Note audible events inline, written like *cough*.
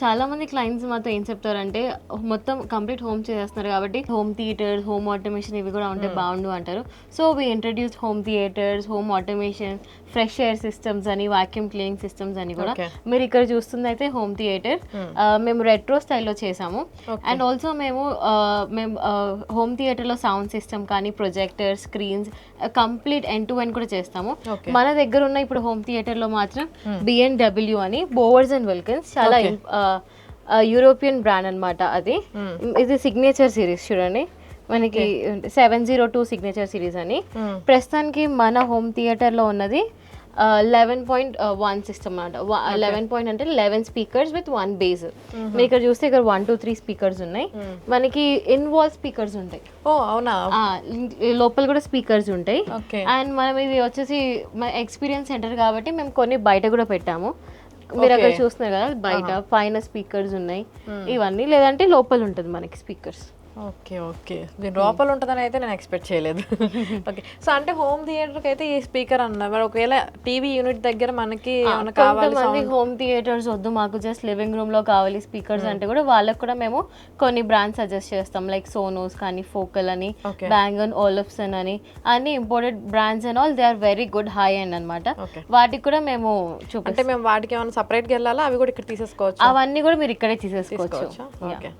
చాలా మంది క్లయింట్స్ మాతో ఏం చెప్తారంటే మొత్తం కంప్లీట్ హోమ్ చేసేస్తున్నారు కాబట్టి హోమ్ థియేటర్స్ హోమ్ ఆటోమేషన్ ఇవి కూడా ఉంటే బాగుండు అంటారు so we introduce home theatres home automation fresh air systems అని వాక్యూమ్ క్లీనింగ్ సిస్టమ్స్ అని కూడా. మీరు ఇక్కడ చూస్తుంది అయితే హోమ్ థియేటర్ మేము రెట్రో స్టైల్లో చేసాము. అండ్ ఆల్సో మేము మేము హోమ్ థియేటర్లో సౌండ్ సిస్టమ్ కానీ projector screens complete end to end కూడా చేస్తాము. మన దగ్గర ఉన్న ఇప్పుడు హోమ్ థియేటర్లో మాత్రం బిఎన్డబ్ల్యూ అని బోవర్స్ అండ్ వెల్కన్స్ చాలా. యూరోపియన్ బ్రాండ్ అన్నమాట అది. Hmm. ఇది సిగ్నేచర్ సిరీస్ చూడండి. మనకి seven zero two signature series అని. Hmm. ప్రస్తుతానికి మన హోమ్ థియేటర్లో ఉన్నది లెవెన్ పాయింట్ వన్ సిస్టమ్ అనమాట లెవెన్ పాయింట్ అంటే eleven speakers with one bass మీరు ఇక్కడ చూస్తే ఇక్కడ వన్ టూ త్రీ స్పీకర్స్ ఉన్నాయి. మనకి ఇన్ వాల్ స్పీకర్స్ ఉంటాయి. ఓ అవునా? లోపల కూడా స్పీకర్స్ ఉంటాయి. అండ్ మనం ఇది వచ్చేసి ఎక్స్పీరియన్స్ సెంటర్ కాబట్టి మేము కొన్ని బయట కూడా పెట్టాము. మీరు అక్కడ. చూస్తున్నారు కదా బయట పైన స్పీకర్స్ ఉన్నాయి. ఇవన్నీ లేదంటే లోపల ఉంటుంది మనకి స్పీకర్స్ ఓకే ఓకే. దీని లోపల ఉంటుందని అయితే నేను ఎక్స్పెక్ట్ చేయలేదు. *laughs* ఓకే సో అంటే హోమ్ థియేటర్కి అయితే ఈ స్పీకర్ అన్న మరి ఒకవేళ టీవీ యూనిట్ దగ్గర మనకి కావాలి హోమ్ థియేటర్స్ వద్దు మాకు జస్ట్ లివింగ్ రూమ్లో కావాలి స్పీకర్స్ అంటే కూడా వాళ్ళకి కూడా మేము కొన్ని బ్రాండ్స్ సజెస్ట్ చేస్తాం. లైక్ సోనోస్ కానీ ఫోకల్ అని. బ్యాంగన్ ఓలఫ్సన్ అని అన్ని imported brands and all they are very good high end అనమాట. వాటికి కూడా మేము చూపిస్తాం. అంటే మేము వాటికి ఏమైనా సపరేట్గా వెళ్ళాలా? అవి కూడా ఇక్కడ తీసేసుకోవచ్చు? అవన్నీ కూడా మీరు ఇక్కడే తీసేసుకోవచ్చు.